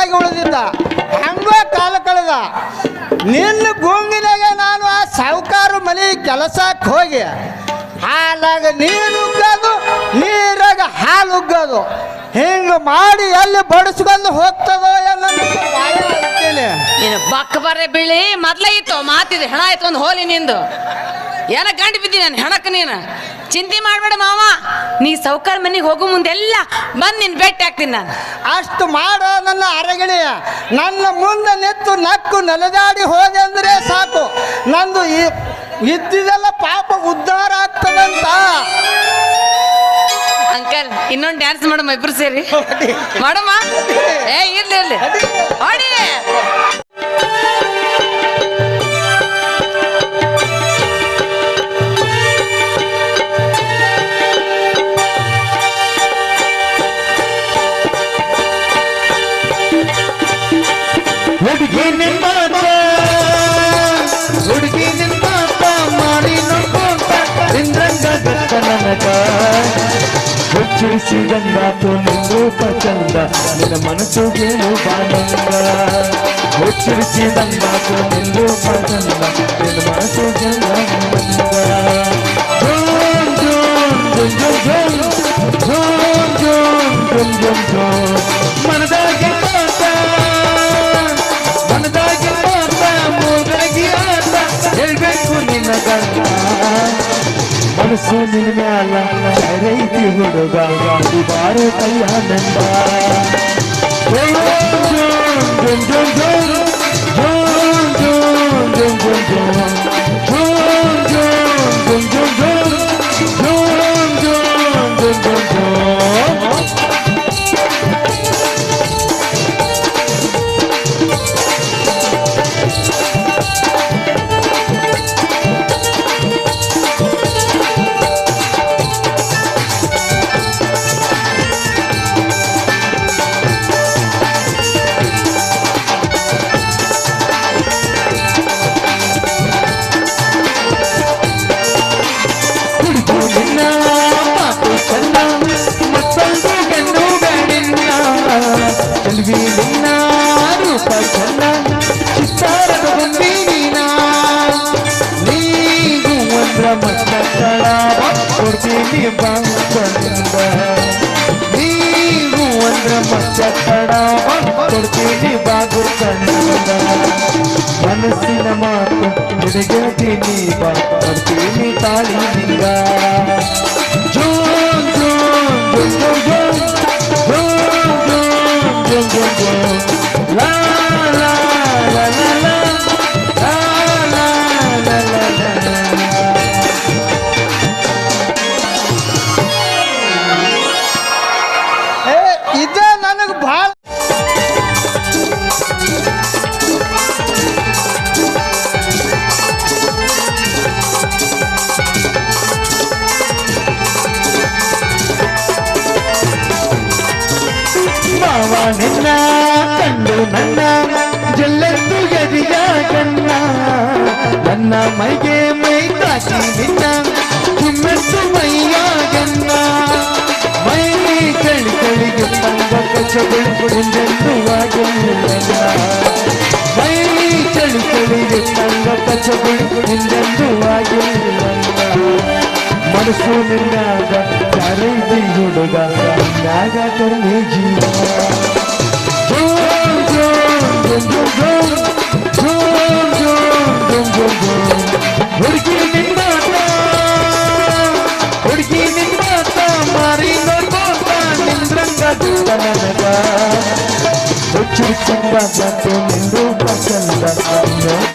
ಅನಾಥನಾಗಿ ಉಳಿದಿದ್ದ. ಹಂಗ ಕಾಲ ಕಳೆದ. ನಿನ್ನ ಗುಂಗಿನಾಗ ನಾನು ಆ ಸಾಹುಕಾರ ಮನೆ ಕೆಲಸಕ್ಕೆ ಹೋಗಿ ಹಾಲಾಗ ನೀರು ಉಗ್ಗೋದು, ನೀರಾಗ ಹಾಲು ಉಗ್ಗೋದು. ಹಿಂಗೆ ಮಾಡಿ ಎಲ್ಲಿ ಬಡಿಸ್ಕೊಂಡು ಹೋಗ್ತದೋ ಎಲ್ಲ ನೀನು ಬಕ್ಕ ಬರ್ರೆ ಬೀಳಿ, ಮೊದ್ಲ ಇತ್ತು, ಮಾತಿದೆ, ಹೆಣ ಆಯ್ತು, ಒಂದು ಹೋಲಿ ನಿಂದು. ಏನ ಗಂಟು ಬಿದ್ದಿ ನಾನು, ಹೆಣಕ್ಕೆ ನೀನು? ಚಿಂತೆ ಮಾಡಬೇಡ ಮಾವ. ನೀ ಸೌಕರ್ ಮನೆಗೆ ಹೋಗೋ ಮುಂದೆಲ್ಲ ಬಂದು ನಿನ್ ಭೇಟಿ ಆಗ್ತೀನಿ ನಾನು. ಅಷ್ಟು ಮಾಡ ನನ್ನ ಅರಗಳೆಯ ನನ್ನ ಮುಂದೆ ನೆತ್ತು ನಕ್ಕು ನೆಲದಾಡಿ ಹೋದೆ ಅಂದ್ರೆ ಸಾಕು. ನಂದು ಈ ಇದ್ದಿದೆಲ್ಲ ಪಾಪ ಉದ್ಧಾರ ಆಗ್ತದಂತ ಅಂಕಲ್ ಇನ್ನೊಂದು ಡ್ಯಾನ್ಸ್ ಮಾಡಮ್ಮ ಇಬ್ರು ಸೇರಿ. ಮಾಡಮ್ಮ ಏ ಇರ್ಲಿ ಇರ್ಲಿ. ಹೊಡಿ చూసి గంగాతో నిన్ను పచంద నిన్న మనసు గేను బానంగా చూసి గంగాతో నిన్ను పచంద నిన్న మనసు గంగా మనదాగి పాట మనದಾಗಿ ಪಾಟ ಮೂದಾಗಿ ಆಟ ಹೇಳ್ಬೇಕು ನಿನ್ನ ಗಂಗಾ সোনিন মেলা রইতি হুড়গা দুবার তাই আনন্দা জম জম জম ಜಿಲಿ ಬಂತಂದ ನೀವು ಅಂದ್ರ ಮಚ್ಚ ಕಡಾವ ಕೊಡ್ತೀನಿ ಬಾಗು ಕಂದ ಮನಸ್ಸಿನ ಮಾತು ಹಿಡಿಗತೀನಿ ಬಾ ಕೊಡ್ತೀನಿ ತಾಳಿ ನಿಂಗ ಜೋ ಜೋ ಜೋ ಜೋ ಸುಮಿನಾದ ಚಾರೈತಿ ಹುಡುಗ ನಾಗ ಕರ್ಮಿ ಜೀವ ಹುಡುಗಿ ನಿಂದಾಟ ಹುಡುಗಿ ನಿಂದಾಟ ಮಾರಿ ನೋಡ್ಬೋದ ನಿಂದ್ರಂಗ ನನಗ ಹುಚ್ಚು ಚಂದ ಬಂತು ನಿಂದು ಪಸಂದ